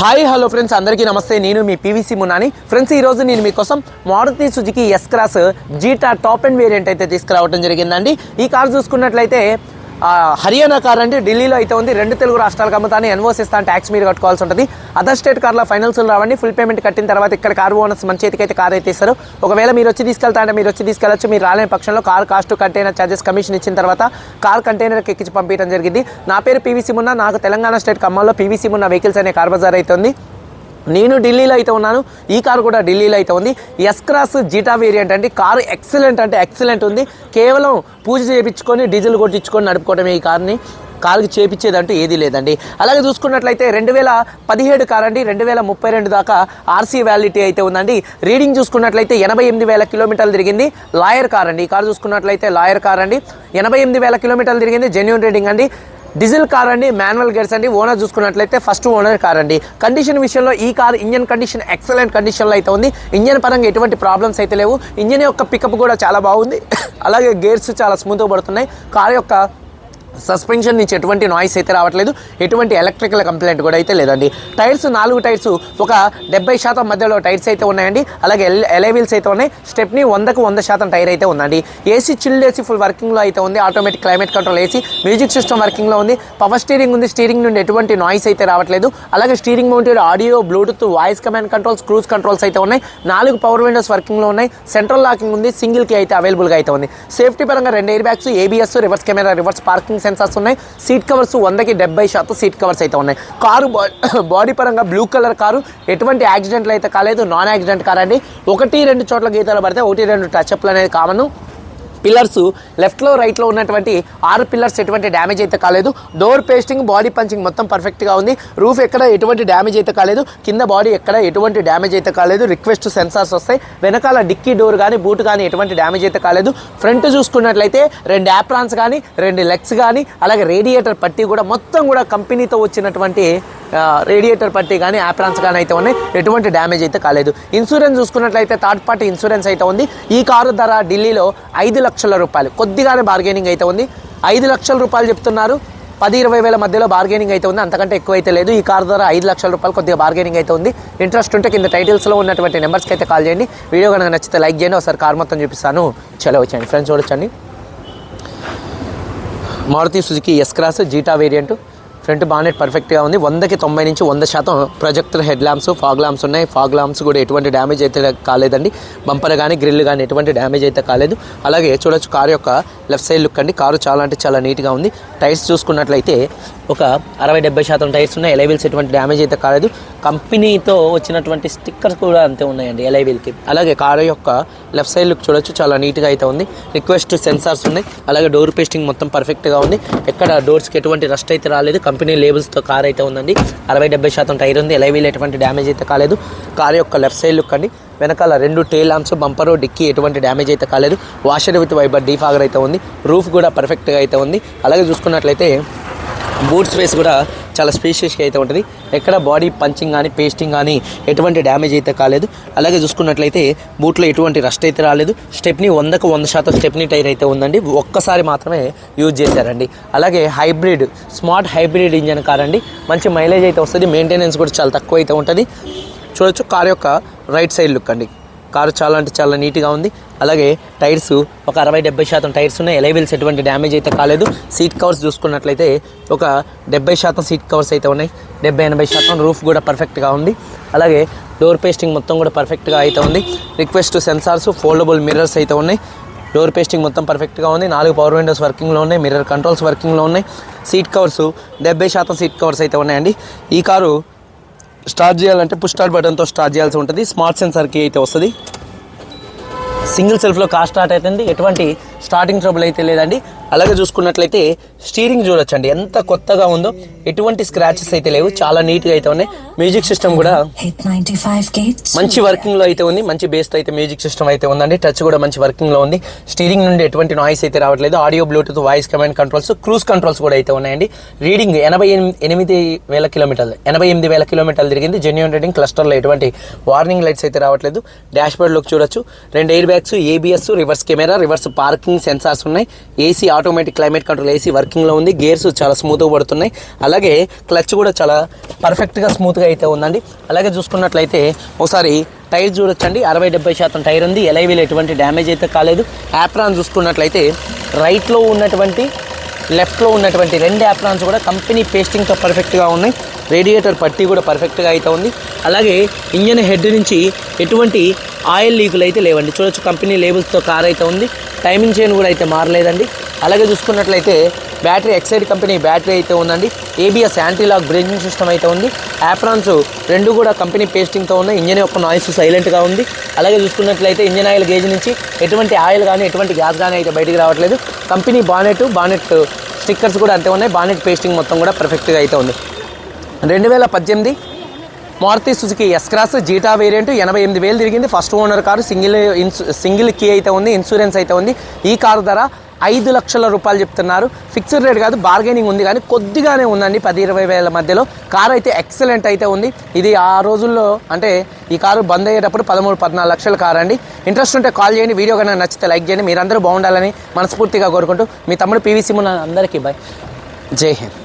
Hi hello friends అందరికీ నమస్తే. నేను మీ పీవీసీ మున్నాని. ఫ్రెండ్స్ ఈరోజు నేను మీకోసం Maruti Suzuki S cross zeta top and variant అయితే తీసుకురావడం జరిగిందండి. ఈ కార్ చూసుకున్నట్లయితే హర్యానా కార్ అండి ఢిల్లీలో అయితే ఉంది. రెండు తెలుగు రాష్ట్రాలకు అమ్ముతాను ఎన్ఓస్ ఇస్తాను ట్యాక్స్ మీరు కట్టుకోవాల్సి ఉంటుంది. అదర్ స్టేట్ కార్లో ఫైనల్స్ రావండి. ఫుల్ పేమెంట్ కట్టిన తర్వాత ఇక్కడ కార్ ఓనర్స్ మన చేతికి అయితే కార్ అయితే ఇస్తారు. ఒకవేళ మీరు వచ్చి తీసుకెళ్తా అంటే మీరు వచ్చి తీసుకెళ్ళచ్చు. మీరు రాలేని పక్షంలో car cost container charges commission ఇచ్చిన తర్వాత కార్ కంటైనర్కి ఎక్కించి పంపించడం జరిగింది. నా పేరు పీవీసీ మున్న నాకు తెలంగాణ స్టేట్ ఖమ్మంలో పీవీసీ మున్న వెహికల్స్ అనే కార్ బజార్ అయితే ఉంది. నేను ఢిల్లీలో అయితే ఉన్నాను. ఈ కారు కూడా ఢిల్లీలో అయితే ఉంది. ఎస్ క్రాస్ జీటా వేరియంట్ అండి. కారు ఎక్సలెంట్ అంటే ఎక్సలెంట్ ఉంది. కేవలం పూజ చేయించుకొని డీజిల్ కొట్టించుకొని నడుపుకోవడమే ఈ కార్ని. కారుకి చేపించేదంటూ ఏదీ లేదండి. అలాగే చూసుకున్నట్లయితే రెండు వేల పదిహేడు కార్ అండి రెండు వేల ముప్పై రెండు దాకా ఆర్సీ వ్యాలిటీ అయితే ఉందండి. రీడింగ్ చూసుకున్నట్లయితే ఎనభై ఎనిమిది వేల కిలోమీటర్లు తిరిగింది. లాయర్ కార్ అండి. ఈ కారు చూసుకున్నట్లయితే లాయర్ కార్ అండి. ఎనభై ఎనిమిది వేల కిలోమీటర్లు తిరిగింది. జెన్యున్ రీడింగ్ అండి. డీజిల్ కార్ అండి మాన్యువల్ గేర్స్ అండి. ఓనర్ చూసుకున్నట్లయితే ఫస్ట్ ఓనర్ కార్ అండి. కండిషన్ విషయంలో ఈ కార్ ఇంజన్ కండిషన్ ఎక్సలెంట్ కండిషన్లో అయితే ఉంది. ఇంజన్ పరంగా ఎటువంటి ప్రాబ్లమ్స్ అయితే లేవు. ఇంజన్ యొక్క పికప్ కూడా చాలా బాగుంది. అలాగే గేర్స్ చాలా స్మూత్గా పడుతున్నాయి. కార్ యొక్క సస్పెన్షన్ నుంచి ఎటువంటి నాయిస్ అయితే రావట్లేదు ఎటువంటి ఎలక్ట్రికల్ కంప్లైంట్ కూడా అయితే లేదండి. టైర్స్ నాలుగు టైర్స్ ఒక డెబ్బై శాతం మధ్యలో టైర్స్ అయితే ఉన్నాయండి. అలాగే ఎల్ ఎలైవీల్స్ అయితే ఉన్నాయి. స్టెప్ని వందకు వంద శాతం టైర్ అయితే ఉందండి. ఏసీ చిల్డ్ ఏసీ ఫుల్ వర్కింగ్లో అయితే ఉంది. Automatic climate control AC music system వర్కింగ్లో ఉంది. పవర్ స్టీరింగ్ ఉంది. స్టీరింగ్ నుండి ఎటువంటి నాయిస్ అయితే రావట్లేదు. అలాగే steering mounted audio bluetooth voice command controls cruise controls అయితే ఉన్నాయి. నాలుగు పవర్ విండోస్ వర్కింగ్లో ఉన్నాయి. సెంట్రల్ లాకింగ్ ఉంది. సింగిల్కి అయితే అవైలబుల్గా అయితే ఉంది. సేఫ్టీ పరంగా రెండు air bags ABS reverse camera reverse parking sensors ఉన్నాయి. సీట్ కవర్స్ వందకి డెబ్బై శాతం సీట్ కవర్స్ అయితే ఉన్నాయి. కారు బాడీ పరంగా బ్లూ కలర్ కారు. ఎటువంటి యాక్సిడెంట్లు అయితే కాలేదు. నాన్ యాక్సిడెంట్ కార్ అండి ఒకటి రెండు చోట్ల గీతాలు పడితే ఒకటి రెండు టచ్అప్లు అనేది కామను పిల్లర్స్ లెఫ్ట్లో రైట్లో ఉన్నటువంటి ఆరు పిల్లర్స్ ఎటువంటి డ్యామేజ్ అయితే కాలేదు. డోర్ పేస్టింగ్ బాడీ పంచింగ్ మొత్తం పర్ఫెక్ట్గా ఉంది. రూఫ్ ఎక్కడ ఎటువంటి డ్యామేజ్ అయితే కాలేదు. కింద బాడీ ఎక్కడ ఎటువంటి డ్యామేజ్ అయితే కాలేదు. రిక్వెస్ట్ సెన్సార్స్ వస్తాయి. వెనకాల డిక్కీ డోర్ కానీ బూట్ కానీ ఎటువంటి డ్యామేజ్ అయితే కాలేదు. ఫ్రంట్ చూసుకున్నట్లయితే రెండు యాప్రాన్స్ కానీ రెండు లెగ్స్ కానీ అలాగే రేడియేటర్ పట్టీ కూడా మొత్తం కూడా కంపెనీతో వచ్చినటువంటి రేడియేటర్ పట్టి కానీ యాప్రాన్స్ కానీ అయితే ఉన్నాయి. ఎటువంటి డ్యామేజ్ అయితే కాలేదు. ఇన్సూరెన్స్ చూసుకున్నట్లయితే థర్డ్ పార్టీ ఇన్సూరెన్స్ అయితే ఉంది. ఈ కారు ధర ఢిల్లీలో ఐదు లక్షల రూపాయలు. కొద్దిగానే బార్గెనింగ్ అయితే ఉంది. ఐదు లక్షల రూపాయలు చెప్తున్నారు. పది ఇరవై వేల మధ్యలో బార్గెనింగ్ అయితే ఉంది. అంతకంటే ఎక్కువ అయితే లేదు. ఈ కార్ ధర ఐదు లక్షల రూపాయలు కొద్దిగా బార్గెనింగ్ అయితే ఉంది. ఇంట్రెస్ట్ ఉంటే కింద టైటిల్స్లో ఉన్నటువంటి నెంబర్స్కి అయితే కాల్ చేయండి. వీడియో కనుక నచ్చితే లైక్ చేయండి. ఒకసారి కార్ మొత్తం చూపిస్తాను. చలో వచ్చండి ఫ్రెండ్స్ చూడొచ్చండి. Maruti Suzuki S cross zeta variant front bonnet పర్ఫెక్ట్గా ఉంది. వందకి తొంభై నుంచి వంద శాతం projector head lamps fog lamps ఉన్నాయి. ఫాగ్ ల్యాంప్స్ కూడా ఎటువంటి డ్యామేజ్ అయితే కాలేదండి. బంపర్ కానీ గ్రిల్ కానీ ఎటువంటి డ్యామేజ్ అయితే కాలేదు. అలాగే చూడొచ్చు కారు యొక్క లెఫ్ట్ సైడ్ లుక్ అండి. కారు చాలా అంటే చాలా నీట్గా ఉంది. టైర్స్ చూసుకున్నట్లయితే ఒక అరవై డెబ్బై శాతం టైర్స్ ఉన్నాయి. ఎలైవీల్స్ ఎటువంటి డ్యామేజ్ అయితే కాలేదు. కంపెనీతో వచ్చినటువంటి స్టిక్కర్స్ కూడా అంతే ఉన్నాయండి ఎలైవీల్కి అలాగే కారు యొక్క లెఫ్ట్ సైడ్ లుక్ చూడొచ్చు చాలా నీట్గా అయితే ఉంది. రిక్వెస్ట్ సెన్సార్స్ ఉన్నాయి అలాగే డోర్ పేస్టింగ్ మొత్తం పర్ఫెక్ట్గా ఉంది. ఎక్కడ డోర్స్కి ఎటువంటి రస్ట్ అయితే రాలేదు కంపెనీ లేబుల్స్తో కార్ అయితే ఉందండి. అరవై డెబ్బై శాతం టైర్ ఉంది ఎలైవీల్ ఎటువంటి డ్యామేజ్ అయితే కాలేదు. కార్ యొక్క లెఫ్ట్ సైడ్ లుక్ అండి వెనకాల రెండు టేల్ ల్యాంప్స్ బంపరు డిక్కీ ఎటువంటి డ్యామేజ్ అయితే కాలేదు. వాషర్ విత్ వైబర్ డీఫాగర్ అయితే ఉంది. రూఫ్ కూడా పర్ఫెక్ట్గా అయితే ఉంది. అలాగే చూసుకున్నట్లయితే బూట్ స్పేస్ కూడా చాలా స్పేషియస్గా అయితే ఉంటుంది. ఎక్కడ బాడీ పంచింగ్ కానీ పేస్టింగ్ కానీ ఎటువంటి డ్యామేజ్ అయితే కాలేదు. అలాగే చూసుకున్నట్లయితే బూట్లో ఎటువంటి రస్ట్ అయితే రాలేదు. స్టెప్ని వందకు వంద శాతం స్టెప్ని టైర్ అయితే ఉందండి. ఒక్కసారి మాత్రమే యూజ్ చేశారండి. అలాగే hybrid smart hybrid engine car అండి. మంచి మైలేజ్ అయితే వస్తుంది. మెయింటెనెన్స్ కూడా చాలా తక్కువ అయితే ఉంటుంది. చూడొచ్చు కార్ యొక్క రైట్ సైడ్ లుక్ అండి. కారు చాలా అంటే చాలా నీట్గా ఉంది. అలాగే టైర్స్ ఒక అరవై డెబ్బై శాతం టైర్స్ ఉన్నాయి. ఎలైవిల్స్ ఎటువంటి డ్యామేజ్ అయితే కాలేదు. సీట్ కవర్స్ చూసుకున్నట్లయితే ఒక డెబ్బై శాతం సీట్ కవర్స్ అయితే ఉన్నాయి. డెబ్బై ఎనభై శాతం రూఫ్ కూడా పర్ఫెక్ట్గా ఉంది. అలాగే డోర్ పేస్టింగ్ మొత్తం కూడా పర్ఫెక్ట్గా అయితే ఉంది. రిక్వెస్ట్ సెన్సార్స్ ఫోల్డబుల్ మిర్రర్స్ అయితే ఉన్నాయి. డోర్ పేస్టింగ్ మొత్తం పర్ఫెక్ట్గా ఉంది. నాలుగు పవర్ విండోస్ వర్కింగ్లో ఉన్నాయి. మిర్రర్ కంట్రోల్స్ వర్కింగ్లో ఉన్నాయి. సీట్ కవర్స్ డెబ్బై శాతం సీట్ కవర్స్ అయితే ఉన్నాయండి. ఈ కారు స్టార్ట్ చేయాలంటే పుష్ స్టార్ట్ బటన్తో స్టార్ట్ చేయాల్సి ఉంటుంది. స్మార్ట్ సెన్సర్కి అయితే వస్తుంది. సింగిల్ సెల్ఫ్లో కార్ స్టార్ట్ అవుతుంది ఎటువంటి స్టార్టింగ్ ట్రబుల్ అయితే లేదండి. అలాగే చూసుకున్నట్లయితే స్టీరింగ్ చూడొచ్చండి. ఎంత కొత్తగా ఉందో ఎటువంటి స్క్రాచెస్ అయితే లేవు. చాలా నీట్గా అయితే ఉన్నాయి. మ్యూజిక్ సిస్టమ్ కూడా Hit 95 gates. మంచి వర్కింగ్లో అయితే ఉంది. మంచి బేస్ అయితే మ్యూజిక్ సిస్టమ్ అయితే ఉందండి. టచ్ కూడా మంచి వర్కింగ్లో ఉంది. స్టీరింగ్ నుండి ఎటువంటి నాయిస్ అయితే రావట్లేదు. Audio bluetooth voice command controls cruise controls కూడా అయితే ఉన్నాయండి. రీడింగ్ ఎనభై ఎనిమిది ఎనిమిది వేల కిలోమీటర్లు ఎనభై ఎనిమిది వేల కిలోమీటర్లు తిరిగింది. జెన్యున్ రీడింగ్ క్లస్టర్లో ఎటువంటి వార్నింగ్ లైట్స్ అయితే రావట్లేదు. డాష్ బోర్డ్ లుక్ చూడొచ్చు. రెండు air bags ABS reverse camera reverse parking sensors ఉన్నాయి. AC automatic climate control AC వర్కింగ్లో ఉంది. గేర్స్ చాలా స్మూత్గా పడుతున్నాయి. అలాగే క్లచ్ కూడా చాలా పర్ఫెక్ట్గా స్మూత్గా అయితే ఉందండి. అలాగే చూసుకున్నట్లయితే ఒకసారి టైర్ చూడొచ్చండి. అరవై డెబ్బై శాతం టైర్ ఉంది. ఎలైవీలు ఎటువంటి డ్యామేజ్ అయితే కాలేదు. యాప్రాన్ చూసుకున్నట్లయితే రైట్లో ఉన్నటువంటి లెఫ్ట్లో ఉన్నటువంటి రెండు యాప్రాన్స్ కూడా కంపెనీ పేస్టింగ్తో పర్ఫెక్ట్గా ఉన్నాయి. రేడియేటర్ పట్టీ కూడా పర్ఫెక్ట్గా అయితే ఉంది. అలాగే ఇంజన్ హెడ్ నుంచి ఎటువంటి ఆయిల్ లీకులు అయితే లేవండి. చూడొచ్చు కంపెనీ లేబుల్స్తో కార్ అయితే ఉంది. టైమింగ్ చైన్ కూడా అయితే మారలేదండి. అలాగే చూసుకున్నట్లయితే బ్యాటరీ ఎక్సైడ్ కంపెనీ బ్యాటరీ అయితే ఉందండి. ABS anti lock braking system అయితే ఉంది. యాప్రాన్స్ రెండు కూడా కంపెనీ పేస్టింగ్తో ఉన్నాయి. ఇంజన్ యొక్క నాయిస్ సైలెంట్గా ఉంది. అలాగే చూసుకున్నట్లయితే ఇంజన్ ఆయిల్ గేజ్ నుంచి ఎటువంటి ఆయిల్ కానీ ఎటువంటి గ్యాస్ కానీ అయితే బయటికి రావట్లేదు. కంపెనీ బానెట్ బానెట్ స్టిక్కర్స్ కూడా అంతే ఉన్నాయి. బానెట్ పేస్టింగ్ మొత్తం కూడా పర్ఫెక్ట్గా అయితే ఉంది. రెండు వేల పద్దెనిమిది Maruti Suzuki S cross zeta variant ఎనభై ఎనిమిది వేలు తిరిగింది. ఫస్ట్ ఓనర్ కారు సింగిల్ ఇన్సు సింగిల్ కీ అయితే ఉంది. ఇన్సూరెన్స్ అయితే ఉంది. ఈ కారు ధర ఐదు లక్షల రూపాయలు చెప్తున్నారు. ఫిక్స్డ్ రేట్ కాదు బార్గెనింగ్ ఉంది కానీ కొద్దిగానే ఉందండి. పది ఇరవై వేల మధ్యలో కారు అయితే ఎక్సలెంట్ అయితే ఉంది. ఇది ఆ రోజుల్లో అంటే ఈ కారు బంద్ అయ్యేటప్పుడు పదమూడు పద్నాలుగు లక్షల కారు అండి. ఇంట్రెస్ట్ ఉంటే కాల్ చేయండి. వీడియో కన్నా నచ్చితే లైక్ చేయండి. మీరందరూ బాగుండాలని మనస్ఫూర్తిగా కోరుకుంటూ మీ తమ్ముడు పీవీసీ మున్న అందరికీ బాయ్ జై హింద్.